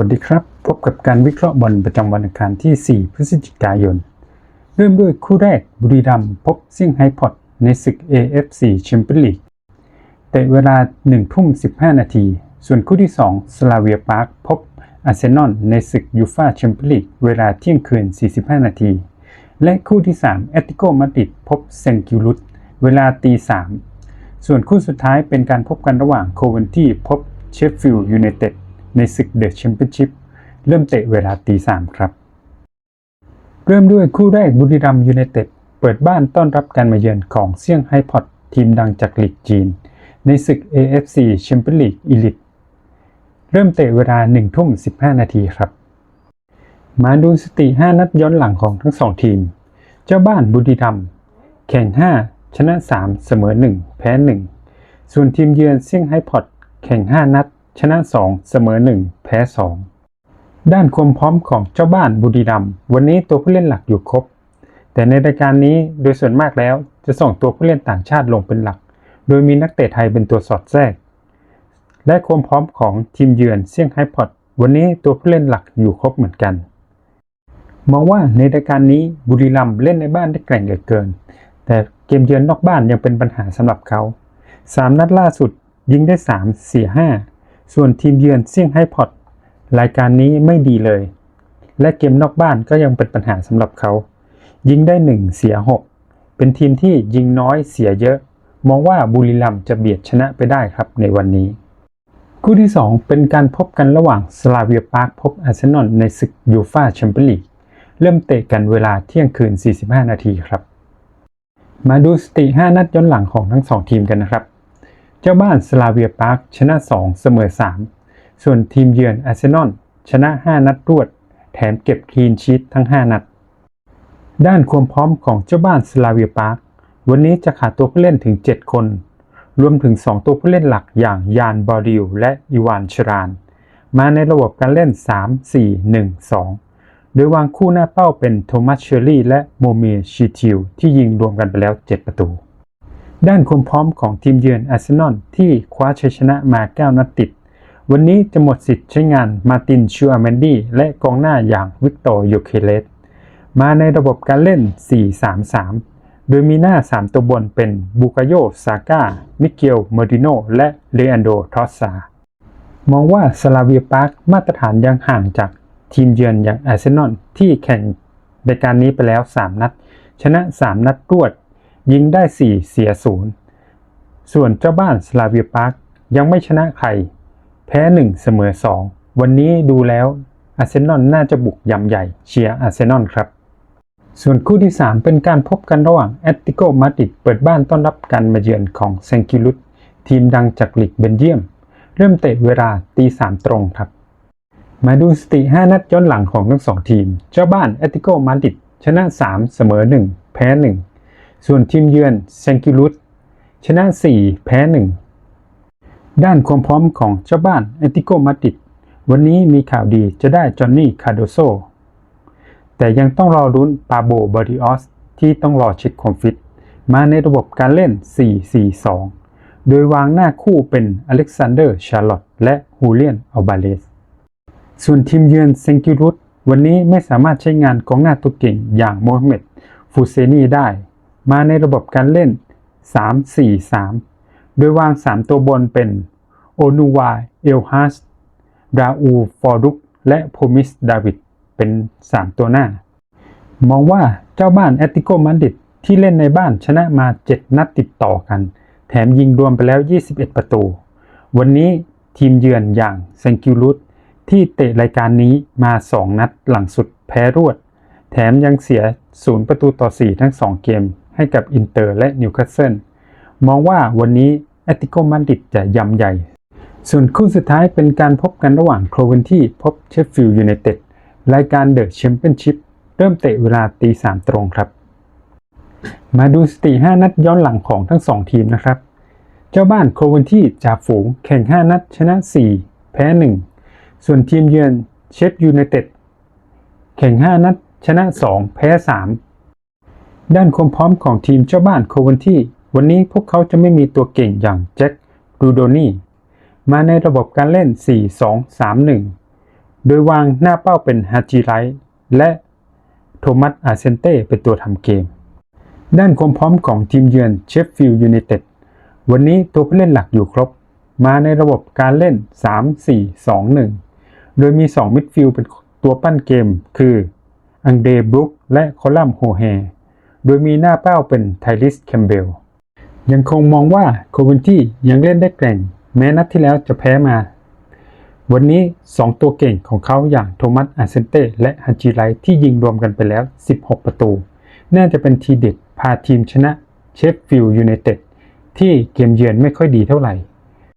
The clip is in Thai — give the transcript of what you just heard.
สวัสดีครับ พบกับการวิเคราะห์บอลประจำวันอังคารที่ 4 พฤศจิกายน เริ่มด้วยคู่แรกบุรีรัมย์พบซี่งไฮพอตในศึก AFC แชมเปี้ยนลีกแต่เวลา1ทุ่ม15 นาที ส่วนคู่ที่ 2 สลาเวียพาร์คพบอาร์เซนอลในศึกยูฟาแชมเปี้ยนลีกเวลาเที่ยงคืน 45 นาที และคู่ที่ 3 แอตติโกมาดริดพบเซนกิลุสเวลาตี3ส่วนคู่สุดท้ายเป็นการพบกันระหว่างโคเวนที่พบเชฟฟิลด์ยูไนเต็ด ในศึกเดอะแชมเปี้ยนชิพเริ่มเตะเวลาตีสามครับ เริ่มด้วยคู่แรกบุรีรัมย์ยูไนเต็ดเปิดบ้านต้อนรับการมาเยือนของเซี่ยงไฮ้พอตทีมดังจากลีกจีน ในศึก AFC แชมเปี้ยนลีกอีลิตเริ่มเตะเวลา1ทุ่ม15 นาทีครับ มาดูสติ 5 นัดย้อนหลังของทั้งสองทีม เจ้าบ้านบุรีรัมย์แข่ง 5 ชนะ 3 เสมอ 1 แพ้ 1 ส่วนทีมเยือนเซี่ยงไฮ้พอตแข่ง 5 นัด ชนะ 2 เสมอ 1 แพ้ 2 ด้านความพร้อมของเจ้าบ้านบุรีรัมย์วันนี้ตัวผู้เล่นหลักอยู่ครบ แต่ในรายการนี้โดยส่วนมากแล้วจะส่งตัวผู้เล่นต่างชาติลงเป็นหลัก โดยมีนักเตะไทยเป็นตัวสอดแทรก และความพร้อมของทีมเยือนเซี่ยงไฮ้พอตวันนี้ตัวผู้เล่นหลักอยู่ครบเหมือนกัน มองว่าในรายการนี้บุรีรัมย์เล่นในบ้านได้แกร่งเหลือเกิน แต่เกมเยือนนอกบ้านยังเป็นปัญหาสำหรับเขาสามนัดล่าสุดยิงได้ 3 เสีย 5 ส่วนทีมเยือนเซี่ยงไฮ้พอตรายการนี้ไม่ดีเลย และเกมนอกบ้านก็ยังเป็นปัญหาสำหรับเขา ยิงได้ 1 เสีย 6 เป็นทีมที่ยิงน้อยเสียเยอะ มองว่าบุรีรัมย์จะเบียดชนะไปได้ครับในวันนี้ คู่ที่ 2 เป็นการพบกันระหว่างสลาเวียพาร์คพบอาร์เซนอลในศึกยูฟาแชมเปี้ยนลีกเริ่มเตะกันเวลาเที่ยงคืน 45 นาทีครับ มาดูสติ 5 นัดย้อนหลังของทั้ง 2 ทีมกันนะครับ เจ้าบ้านสลาเวียพาร์คชนะ 2 เสมอ 3 ส่วนทีมเยือนอาร์เซนอลชนะ 5 นัดรวด แถมเก็บคลีนชีตทั้ง 5 นัด ด้านความพร้อมของเจ้าบ้านสลาเวียพาร์ควันนี้จะขาดตัวผู้เล่นถึง 7 คน รวมถึง 2 ตัวผู้เล่นหลักอย่างยานบอริลและอีวานชราน มาในระบบการเล่น 3-4-1-2 โดยวางคู่หน้าเป้าเป็นโทมัสเชอรี่และโมเมชิทิลที่ยิงรวมกันไปแล้ว 7 ประตู ด้านความพร้อมของทีมเยือนอาร์เซนอลที่คว้าชัยชนะมา 9 นัดติด วันนี้จะหมดสิทธิ์ใช้งานมาตินชูอาเมนดีและกองหน้าอย่างวิกตอร์โยเคเลสมาในระบบการเล่น 4-3-3 โดยมีหน้า 3 ตัวบนเป็นบูกาโยซาก้า มิเกลเมอริโน และเลอันโด ทอสซามองว่าสลาเวียพาร์คมาตรฐานยังห่างจากทีมเยือนอย่างอาร์เซนอลที่แข่งในการนี้ไปแล้ว 3 นัด ชนะ 3 นัดรวด ยิงได้ 4 เสีย 0 ส่วนเจ้าบ้านสลาเวียพาร์คยังไม่ชนะใคร แพ้ 1 เสมอ 2 วันนี้ดูแล้วอาร์เซนอลน่าจะบุกยำใหญ่เชียร์อาร์เซนอลครับ ส่วนคู่ที่ 3 เป็นการพบกันระหว่างแอตติโกมาดริดเปิดบ้านต้อนรับการมาเยือนของเซงกิลุสทีมดังจากลีกเบนเยียม เริ่มเตะเวลาตีสามตรงครับ มาดูสติ 5 นัดย้อนหลังของทั้งสองทีม เจ้าบ้านแอตติโกมาดริดชนะ 3 เสมอ 1 แพ้ 1 ส่วนทีมเยือนเซงกิลุสชนะ 4 แพ้ 1 ด้านความพร้อมของเจ้าบ้านแอตติโกมาดริดวันนี้มีข่าวดีจะได้จอห์นนี่คาโดโซ แต่ยังต้องรอรุ้นปาโบบาริออสที่ต้องรอเช็คความฟิต มาในระบบการเล่น 4-4-2 โดยวางหน้าคู่เป็นอเล็กซานเดอร์ ชาร์ลอตและฮูเลียน อัลบาเลส ส่วนทีมเยือนเซงกิรุตวันนี้ไม่สามารถใช้งานกองหน้าตัวเก่งอย่างโมฮัมเหม็ดฟูเซนีได้ มาในระบบการเล่น 3-4-3 โดยวาง 3 ตัวบนเป็น โอนูวา เอลฮัส ราอู ฟอรุก และโพมิส ดาวิด เป็น 3 ตัวหน้า มองว่าเจ้าบ้านแอตติโกมาดริดที่เล่นในบ้านชนะมา 7 นัดติดต่อกัน แถมยิงรวมไปแล้ว 21 ประตู วันนี้ทีมเยือนอย่างเซนกิลุสที่เตะรายการนี้มา 2 นัดหลังสุดแพ้รวด แถมยังเสีย 0 ประตูต่อ 4 ทั้ง 2 เกม ให้กับอินเตอร์และนิวคาสเซิลมองว่าวันนี้แอตติโกมาดริดจะยำใหญ่ ส่วนคู่สุดท้ายเป็นการพบกันระหว่างโคลเวนที่พบเชฟฟิลด์ยูไนเต็ดรายการเดอะแชมเปี้ยนชิพเริ่มเตะเวลาตีสามตรงครับ มาดูสติ5นัดย้อนหลังของทั้ง 2 ทีมนะครับ เจ้าบ้านโคลเวนที่จ่าฝูงแข่ง 5 นัดชนะ 4 แพ้ 1 ส่วนทีมเยือนเชฟยูไนเต็ดแข่ง 5 นัดชนะ 2 แพ้ 3 ด้านความพร้อมของทีมเจ้าบ้านโคลเวนที่ วันนี้พวกเขาจะไม่มีตัวเก่งอย่างแจ็ครูโดนี่มาในระบบการเล่น 4-2-3-1 โดยวางหน้าเป้าเป็นฮาจิไรท์และโทมัสอาเซนเต้เป็นตัวทำเกม ด้านความพร้อมของทีมเยือนเชฟฟิลด์ยูไนเต็ดวันนี้ตัวผู้เล่นหลักอยู่ครบ มาในระบบการเล่น 3-4-2-1 โดยมี 2 มิดฟิลด์เป็นตัวปั้นเกม คือ อังเดรบรุกและคอลัมโฮแฮ โดยมีหน้าเป้าเป็นไทลิสแคมเบลยังคงมองว่าโควินที่ยังเล่นได้แกร่ง แม้นัดที่แล้วจะแพ้มา วันนี้ 2 ตัวเก่งของเขาอย่างโทมัสอาเซนเต้และฮันจิไรที่ยิงรวมกันไปแล้ว 16 ประตู น่าจะเป็นทีเด็ดพาทีมชนะเชฟฟิลด์ยูไนเต็ดที่เกมเยือนไม่ค่อยดีเท่าไหร่